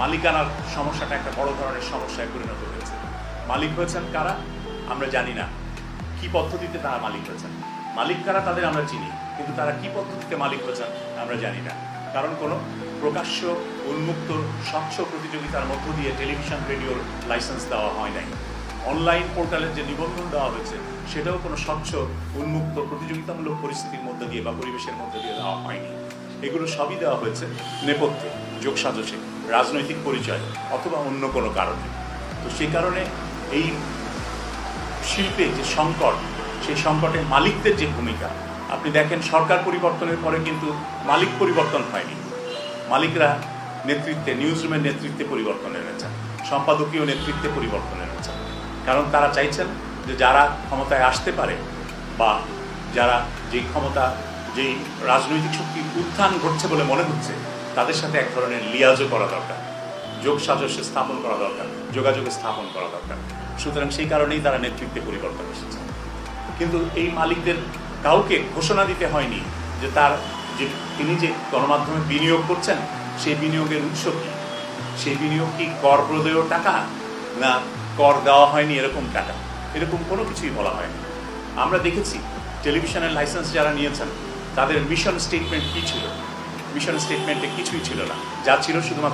মালিকানার সমস্যাটা একটা বড় ধরনের সমস্যায় পরিণত হয়েছে। মালিক হয়েছেন কারা? আমরা জানি না। কি পদ্ধতিতে তারা মালিক হয়েছেন? মালিক কারা তাদের আমরা চিনি, কিন্তু তারা কি পদ্ধতিতে মালিক হয়েছেন আমরা জানি না। কারণ কোনো প্রকাশ্য, উন্মুক্ত, স্বচ্ছ প্রতিযোগিতার মধ্য দিয়ে টেলিভিশন, রেডিওর লাইসেন্স দেওয়া হয় নাই। অনলাইন পোর্টালের যে নিবন্ধন দেওয়া হয়েছে, সেটাও কোনো স্বচ্ছ, উন্মুক্ত, প্রতিযোগিতামূলক পরিস্থিতির মধ্যে দিয়ে বা পরিবেশের মধ্যে দিয়ে দেওয়া হয়নি। এগুলো সবই দেওয়া হয়েছে নেপথ্যে যোগসাজসে রাজনৈতিক পরিচয় অথবা অন্য কোনো কারণে। তো সেই কারণে এই শিল্পে যে সংকট, সেই সংকটে মালিকদের যে ভূমিকা, আপনি দেখেন সরকার পরিবর্তনের পরে কিন্তু মালিক পরিবর্তন হয়নি। মালিকরা নেতৃত্বে নিউজ রুমের নেতৃত্বে পরিবর্তন এনেছেন, সম্পাদকীয় নেতৃত্বে পরিবর্তন এনেছেন। কারণ তারা চাইছেন যে যারা ক্ষমতায় আসতে পারে বা যারা যেই ক্ষমতা, যেই রাজনৈতিক শক্তির উত্থান ঘটছে বলে মনে হচ্ছে তাদের সাথে এক ধরনের লিয়াজও করা দরকার। যোগ সাজস্য স্থাপন করা দরকার, যোগাযোগ স্থাপন করা দরকার। সুতরাং সেই কারণেই তারা নেতৃত্বে পরিবর্তন এসেছে। কিন্তু এই মালিকদের কাউকে ঘোষণা দিতে হয়নি যে তার যে তিনি যে গণমাধ্যমে বিনিয়োগ করছেন, সেই বিনিয়োগের উৎস কি? সেই বিনিয়োগ কি কর প্রদেয় টাকা না কর দেওয়া হয়নি এরকম টাকা? এরকম কোনো কিছুই বলা হয়নি। আমরা দেখেছি, টেলিভিশনের লাইসেন্স যারা নিয়েছেন, তাদের মিশন স্টেটমেন্ট কী ছিল? মিশন স্টেটমেন্টে কিছুই ছিল না। যা ছিল শুধুমাত্র